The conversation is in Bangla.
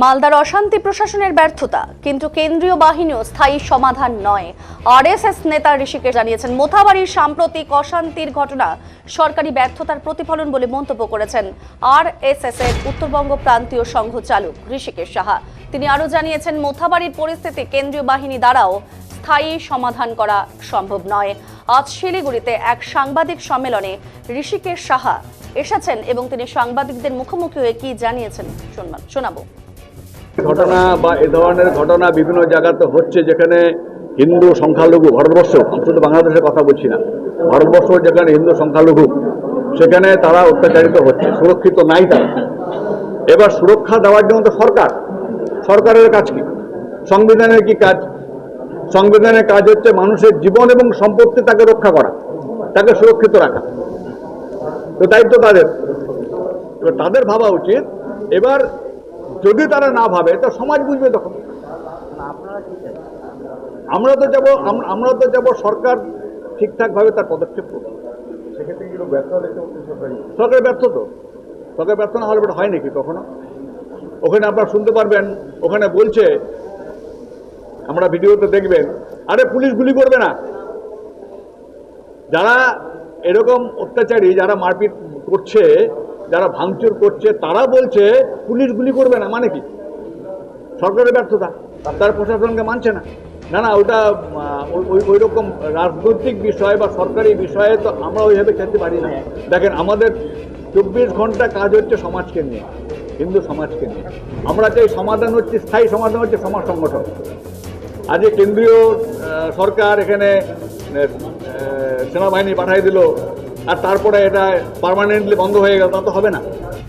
মালদার অশান্তি প্রশাসনের ব্যর্থতা, কিন্তু কেন্দ্রীয় বাহিনীও স্থায়ী সমাধান নয়। আরএসএস নেতা ঋষিকে জানিয়েছেন, মোথাবাড়ির সাম্প্রতিক অশান্তির ঘটনা সরকারি ব্যর্থতার প্রতিফলন বলে মন্তব্য করেছেন আরএসএস এর উত্তরবঙ্গ প্রান্তীয় সংঘ চালক ঋষিকেশ সাহা। তিনি আরও জানিয়েছেন, মোথাবাড়ির পরিস্থিতি কেন্দ্রীয় বাহিনী দ্বারাও স্থায়ী সমাধান করা সম্ভব নয়। আজ শিলিগুড়িতে এক সাংবাদিক সম্মেলনে ঋষিকেশ সাহা এসেছেন এবং তিনি সাংবাদিকদের মুখোমুখি হয়ে কি জানিয়েছেন, শুনবা- শোনাবো। ঘটনা বা এ ধরনের ঘটনা বিভিন্ন জায়গাতে হচ্ছে যেখানে হিন্দু সংখ্যালঘু, ভারতবর্ষ, আমি শুধু বাংলাদেশের কথা বলছি না, ভারতবর্ষ যেখানে হিন্দু সংখ্যালঘু, সেখানে তারা অত্যাচারিত হচ্ছে, সুরক্ষিত নাই তারা। এবার সুরক্ষা দেওয়ার জন্য তো সরকার, সরকারের কাজ কি? সংবিধানের কি কাজ? সংবিধানের কাজ হচ্ছে মানুষের জীবন এবং সম্পত্তি তাকে রক্ষা করা, তাকে সুরক্ষিত রাখা। তো দায়িত্ব তাদের। তাদের ভাবা উচিত, এবার যদি তারা না ভাবে তো সমাজ বুঝবে তখন। আমরা তো যাব আমরা তো যাব সরকার ঠিকঠাকভাবে তার পদক্ষেপ করবে। সরকার ব্যর্থ তো। সরকার ব্যর্থ না হলে ওটা হয় নাকি কখনো? ওখানে আপনারা শুনতে পারবেন ওখানে বলছে আমরা ভিডিওতে দেখবেন আরে পুলিশ গুলি করবে না। যারা এরকম অত্যাচারী যারা মারপিট করছে যারা ভাঙচুর করছে, তারা বলছে, পুলিশ গুলি করবে না। মানে কি? সরকারের ব্যর্থতা। তার প্রশাসনকে মানছে না। না না, ওটা ওই রকম রাজনৈতিক বিষয় বা সরকারি বিষয়ে তো আমরা ওইভাবে খেতে পারি না। দেখেন, আমাদের চব্বিশ ঘণ্টা কাজ হচ্ছে সমাজকে নিয়ে, হিন্দু সমাজকে নিয়ে। আমরা চাই সমাধান হচ্ছে, স্থায়ী সমাধান হচ্ছে সমাজ সংগঠন। আজকে কেন্দ্রীয় সরকার এখানে সেনাবাহিনী পাঠিয়ে দিল। আর তারপরে এটা পার্মানেন্টলি বন্ধ হয়ে গেল তা তো হবে না।